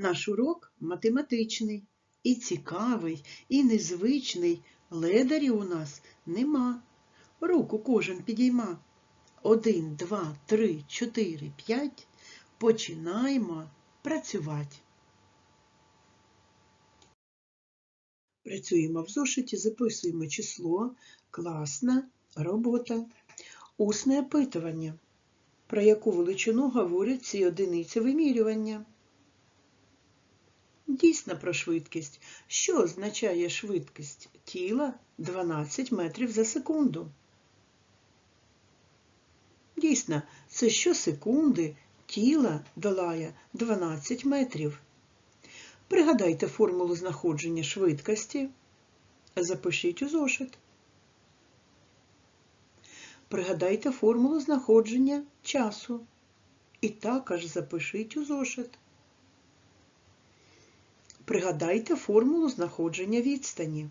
Наш урок математичний, і цікавий, і незвичний. Ледарів у нас нема. Руку кожен підійма. Один, два, три, чотири, п'ять. Починаємо працювати. Працюємо в зошиті, записуємо число, класна робота. Усне опитування. Про яку величину говорять ці одиниці вимірювання? Дійсно про швидкість. Що означає швидкість тіла 12 метрів за секунду? Дійсно, це щосекунди тіла долає 12 метрів. Пригадайте формулу знаходження швидкості. Запишіть у зошит. Пригадайте формулу знаходження часу. І також запишіть у зошит. Пригадайте формулу знаходження відстані.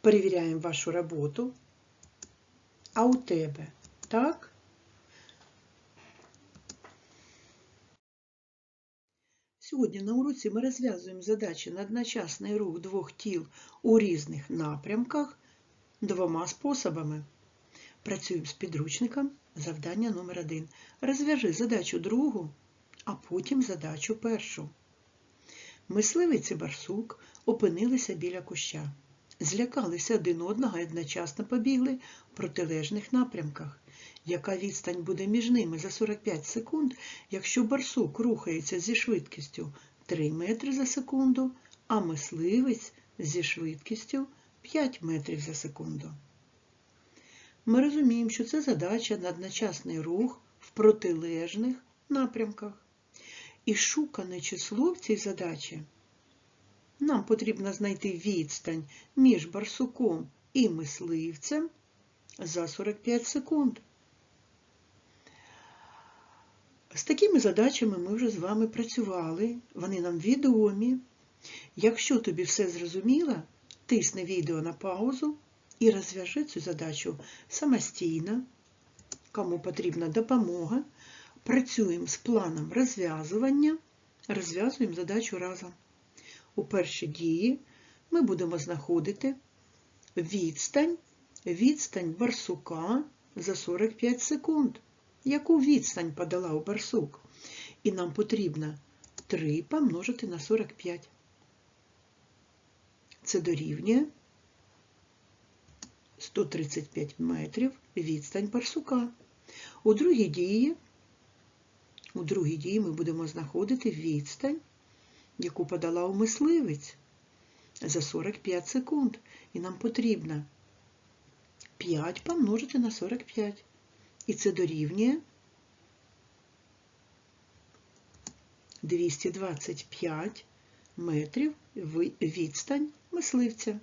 Перевіряємо вашу роботу. А у тебе, так? Сьогодні на уроці ми розв'язуємо задачі на одночасний рух двох тіл у різних напрямках двома способами. Працюємо з підручником. Завдання номер один. Розв'яжи задачу другу, а потім задачу першу. Мисливець і барсук опинилися біля куща. Злякалися один одного і одночасно побігли в протилежних напрямках. Яка відстань буде між ними за 45 секунд, якщо барсук рухається зі швидкістю 3 метри за секунду, а мисливець зі швидкістю 5 метрів за секунду? Ми розуміємо, що це задача на одночасний рух в протилежних напрямках. І шукане число в цій задачі нам потрібно знайти відстань між барсуком і мисливцем за 45 секунд. З такими задачами ми вже з вами працювали, вони нам відомі. Якщо тобі все зрозуміло, тисни відео на паузу і розв'яжи цю задачу самостійно, кому потрібна допомога. Працюємо з планом розв'язування, розв'язуємо задачу разом. У першій дії ми будемо знаходити відстань, відстань барсука за 45 секунд. Яку відстань подала у барсук? І нам потрібно 3 помножити на 45. Це дорівнює 135 метрів відстань барсука. У другій дії у другій дії ми будемо знаходити відстань, яку подала у мисливець за 45 секунд. І нам потрібно 5 помножити на 45. І це дорівнює 225 метрів відстань мисливця.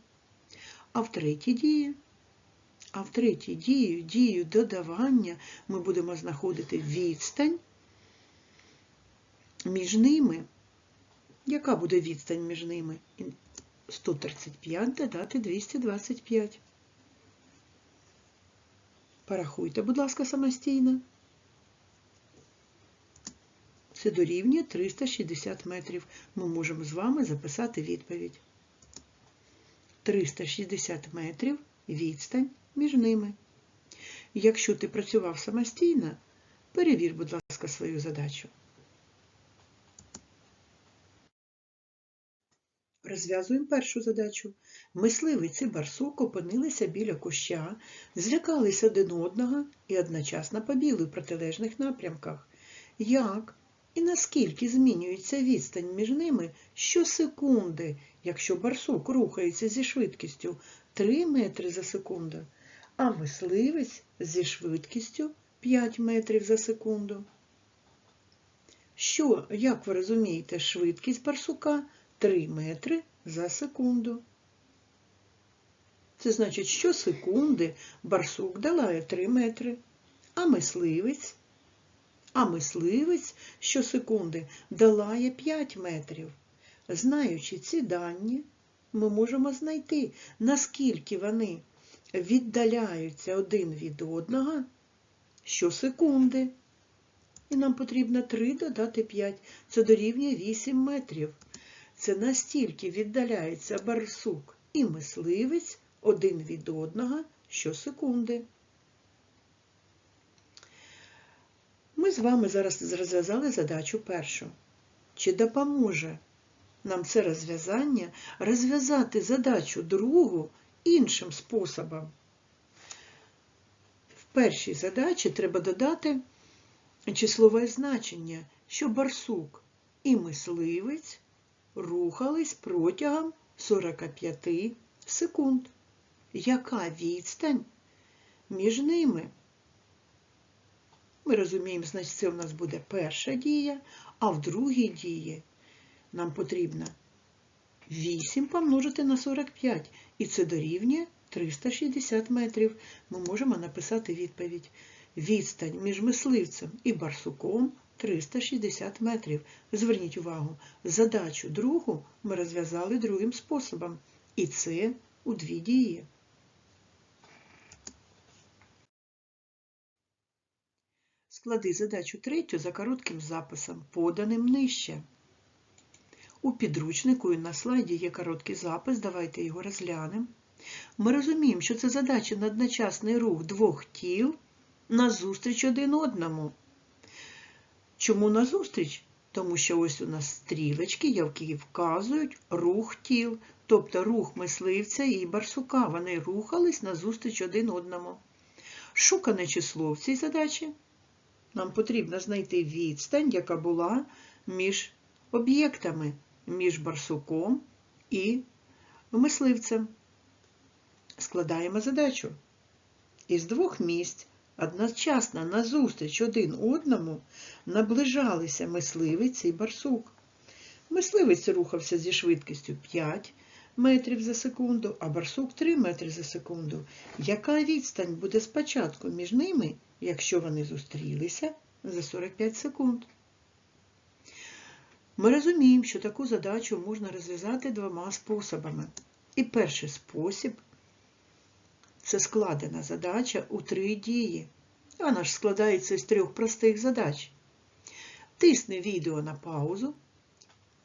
А в третій дії, а в третій дію, дію додавання ми будемо знаходити відстань між ними. Яка буде відстань між ними? 135 додати 225. Порахуйте, будь ласка, самостійно. Це дорівнює 360 метрів. Ми можемо з вами записати відповідь. 360 метрів відстань між ними. Якщо ти працював самостійно, перевір, будь ласка, свою задачу. Розв'язуємо першу задачу. Мисливець і барсук опинилися біля куща, злякалися один одного і одночасно побігли в протилежних напрямках. Як і наскільки змінюється відстань між ними щосекунди, якщо барсук рухається зі швидкістю 3 метри за секунду, а мисливець зі швидкістю 5 метрів за секунду? Що, як ви розумієте, швидкість барсука 3 метри за секунду. Це значить, що секунди барсук долає 3 метри, а мисливець, а мисливець щосекунди долає 5 метрів. Знаючи ці дані, ми можемо знайти, наскільки вони віддаляються один від одного щосекунди. І нам потрібно 3 додати 5. Це дорівнює 8 метрів. Це настільки віддаляється барсук і мисливець один від одного щосекунди. Ми з вами зараз розв'язали задачу першу. Чи допоможе нам це розв'язання розв'язати задачу другу іншим способом? В першій задачі треба додати числове значення, що барсук і мисливець рухались протягом 45 секунд. Яка відстань між ними? Ми розуміємо, значить, це у нас буде перша дія, а в другій дії нам потрібно 8 помножити на 45, і це дорівнює 360 метрів. Ми можемо написати відповідь. Відстань між мисливцем і барсуком 360 метрів. Зверніть увагу, задачу другу ми розв'язали другим способом. І це у дві дії. Склади задачу третю за коротким записом, поданим нижче. У підручнику і на слайді є короткий запис, давайте його розглянемо. Ми розуміємо, що це задача на одночасний рух двох тіл назустріч один одному. Чому назустріч? Тому що ось у нас стрілочки, які вказують рух тіл, тобто рух мисливця і барсука. Вони рухались назустріч один одному. Шукане число в цій задачі. Нам потрібно знайти відстань, яка була між об'єктами, між барсуком і мисливцем. Складаємо задачу. Із двох місць одночасно назустріч один одному наближалися мисливець і барсук. Мисливець рухався зі швидкістю 5 метрів за секунду, а барсук 3 метри за секунду. Яка відстань буде спочатку між ними, якщо вони зустрілися за 45 секунд? Ми розуміємо, що таку задачу можна розв'язати двома способами. І перший спосіб це складена задача у три дії. Вона ж складається з трьох простих задач. Тисни відео на паузу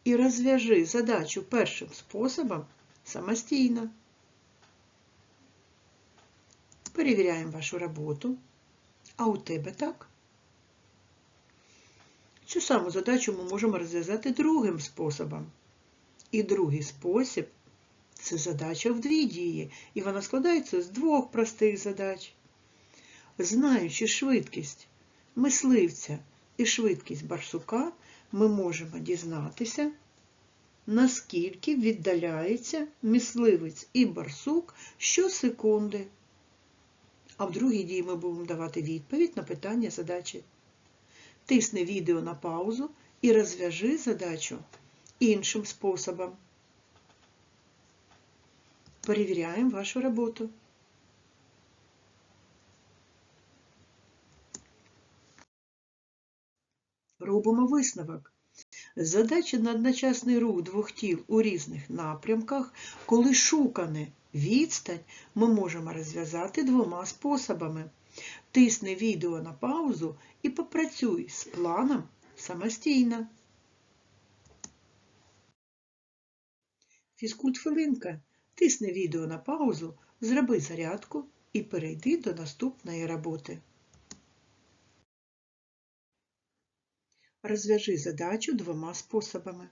і розв'яжи задачу першим способом самостійно. Перевіряємо вашу роботу. А у тебе так? Цю саму задачу ми можемо розв'язати другим способом. І другий спосіб це задача в дві дії, і вона складається з двох простих задач. Знаючи швидкість мисливця і швидкість барсука, ми можемо дізнатися, наскільки віддаляється мисливець і барсук щосекунди. А в другій дії ми будемо давати відповідь на питання задачі. Тисни відео на паузу і розв'яжи задачу іншим способом. Перевіряємо вашу роботу. Робимо висновок. Задача на одночасний рух двох тіл у різних напрямках, коли шукане відстань, ми можемо розв'язати двома способами. Тисни відео на паузу і попрацюй з планом самостійно. Фізкульт хвилинка. Тисни відео на паузу, зроби зарядку і перейди до наступної роботи. Розв'яжи задачу двома способами.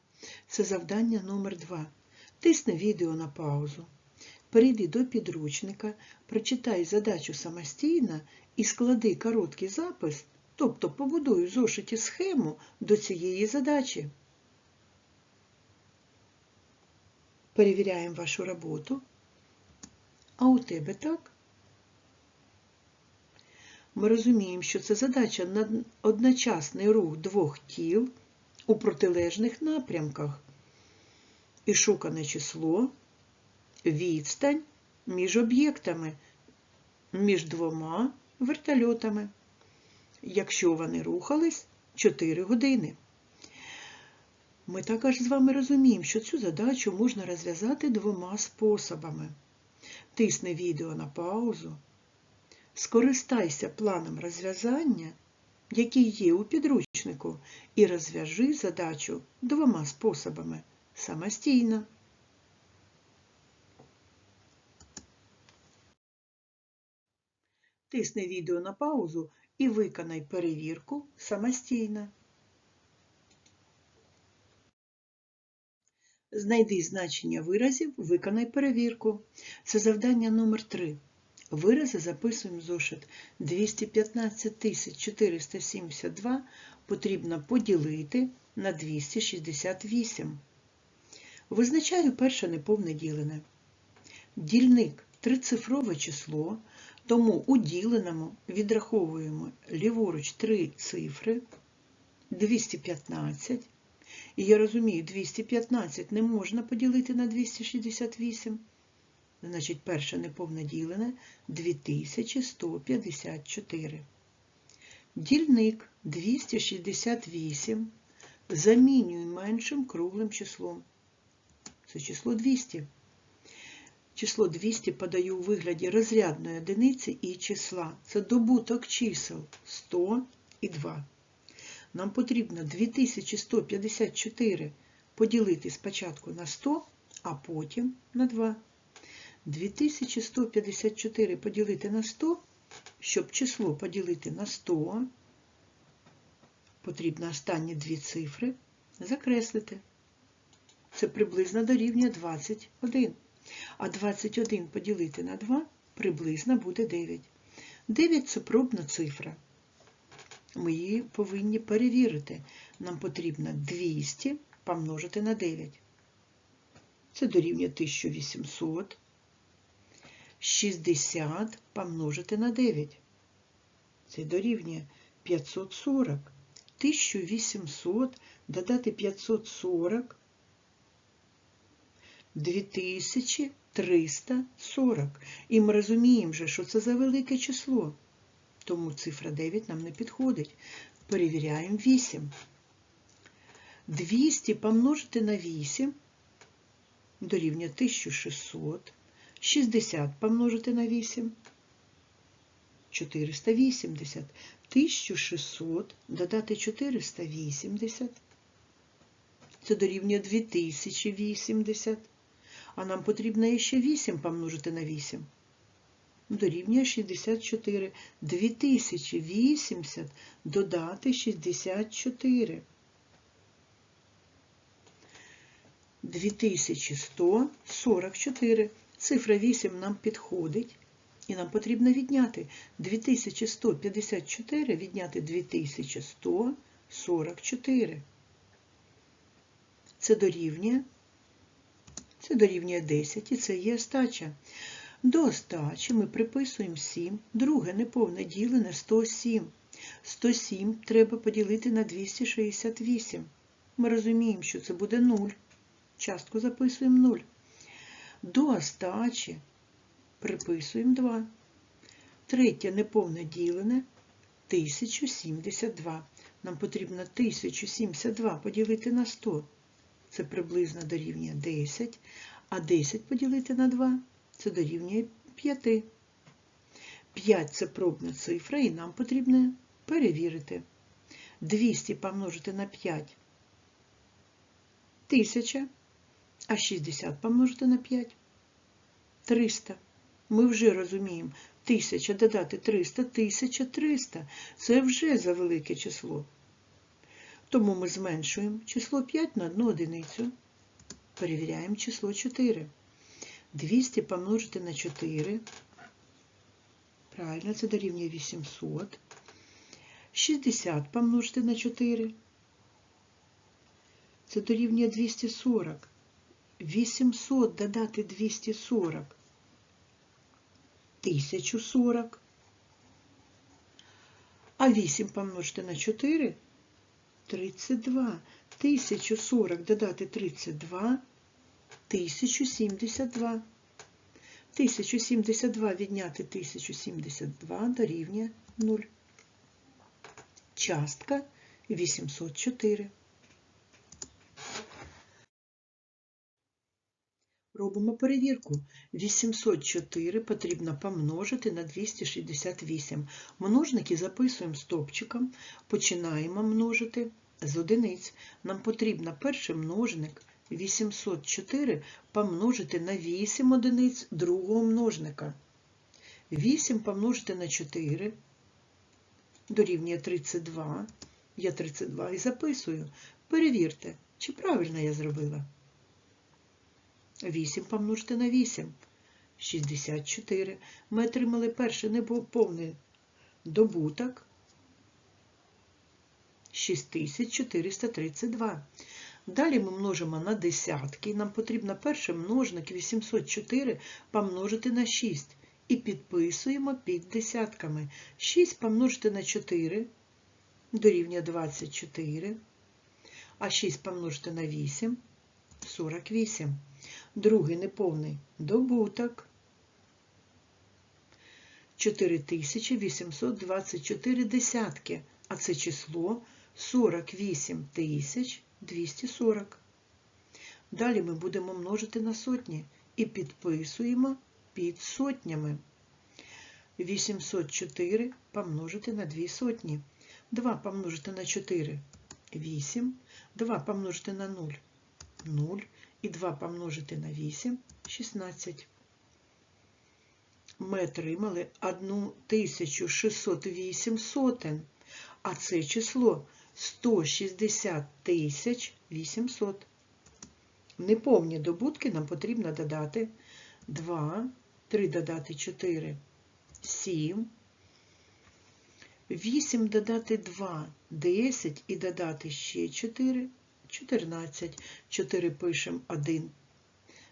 Це завдання номер 2 Тисни відео на паузу. Перейди до підручника, прочитай задачу самостійно і склади короткий запис, тобто побудуй в зошиті схему до цієї задачі. Перевіряємо вашу роботу. А у тебе так? Ми розуміємо, що це задача на одночасний рух двох тіл у протилежних напрямках. І шукане число, відстань між об'єктами, між двома вертольотами, якщо вони рухались 4 години. Ми також з вами розуміємо, що цю задачу можна розв'язати двома способами. Тисни відео на паузу, скористайся планом розв'язання які є у підручнику, і розв'яжи задачу двома способами самостійно. Тисни відео на паузу і виконай перевірку самостійно. Знайди значення виразів, виконай перевірку. Це завдання номер 3. Вирази записуємо зошит 215 472 потрібно поділити на 268. Визначаю перше неповне ділене. Дільник трицифрове число, тому у діленому відраховуємо ліворуч три цифри 215. І я розумію, 215 не можна поділити на 268. Значить, перше неповне ділене 2154. Дільник 268 замінюю меншим круглим числом. Це число 200. Число 200 подаю у вигляді розрядної одиниці і числа. Це добуток чисел 100 і 2. Нам потрібно 2154 поділити спочатку на 100, а потім на 2. 2154 поділити на 100, щоб число поділити на 100, потрібно останні дві цифри закреслити. Це приблизно дорівнює 21. А 21 поділити на 2 приблизно буде 9. 9 це пробна цифра. Ми її повинні перевірити. Нам потрібно 200 помножити на 9. Це дорівнює 1800. 60 помножити на 9. Це дорівнює 540. 1800 додати 540 2340. І ми розуміємо, що це за велике число. Тому цифра 9 нам не підходить. Перевіряємо 8. 200 помножити на 8 дорівнює 1600. 60 помножити на 8. 480. 1600 додати 480. Це дорівнює 2080. А нам потрібно ще 8 помножити на 8. Дорівнює 64. 2080 додати 64. 2144. Цифра 8 нам підходить. І нам потрібно відняти 2154 відняти 2144. Це дорівнює, це дорівнює 10 і це є остача. До остачі ми приписуємо 7, друге неповне ділене 107. 107 треба поділити на 268. Ми розуміємо, що це буде 0. Частку записуємо 0. До остачі приписуємо 2. Третє неповне ділене 1072. Нам потрібно 1072 поділити на 100. Це приблизно дорівнює 10, а 10 поділити на 2 це дорівнює 5. 5 це пробна цифра, і нам потрібно перевірити. 200 помножити на 5 1000, а 60 помножити на 5 300. Ми вже розуміємо, 1000 додати 300, 1300. Це вже за велике число. Тому ми зменшуємо число 5 на одну одиницю. Перевіряємо число 4. 200 помножити на 4. Правильно, це дорівнює 800. 60 помножити на 4. Це дорівнює 240. 800 додати 240. 1040. А 8 помножити на 4 32. 1040 додати 32 1072. 1072 відняти 1072 дорівнює 0. Частка 804. Робимо перевірку. 804 потрібно помножити на 268. Множники записуємо стопчиком, починаємо множити з одиниць. Нам потрібно перший множник 804 помножити на 8 одиниць другого множника. 8 помножити на 4 дорівнює 32. Я 32 і записую. Перевірте, чи правильно я зробила. 8 помножити на 8. 64. Ми отримали перший неповний добуток. 6432. Далі ми множимо на десятки. Нам потрібно перший множник 804 помножити на 6. І підписуємо під десятками. 6 помножити на 4 дорівнює 24. А 6 помножити на 8 48. Другий неповний добуток 4824 десятки, а це число 48 240. Далі ми будемо множити на сотні і підписуємо під сотнями. 804 помножити на 2 сотні. 2 помножити на 4 – 8. 2 помножити на 0 – 0. І 2 помножити на 8 – 16. Ми отримали 1608 сотен, а це число 160 800. Неповні добутки нам потрібно додати 2, 3 додати 4 – 7, 8 додати 2 – 10 і додати ще 4 – 14. 4 пишемо 1.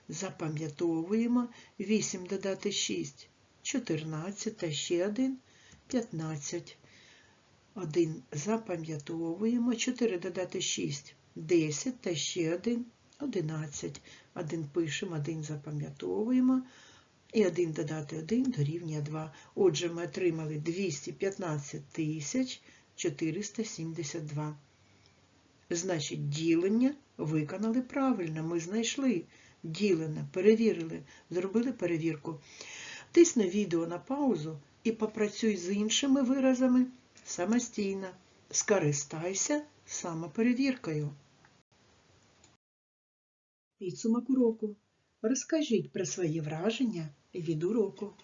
Запам'ятовуємо. 8 додати 6 – 14 та ще 1 – 15. 1 запам'ятовуємо. 4 додати 6 – 10 та ще 1 – 11. 1 пишемо, 1 запам'ятовуємо. І 1 додати 1 дорівнює 2. Отже, ми отримали 215 тисяч 472. Значить, ділення виконали правильно. Ми знайшли ділене, перевірили, зробили перевірку. Тисни відео на паузу і попрацюй з іншими виразами самостійно. Скористайся самоперевіркою. Підсумок уроку. Розкажіть про свої враження від уроку.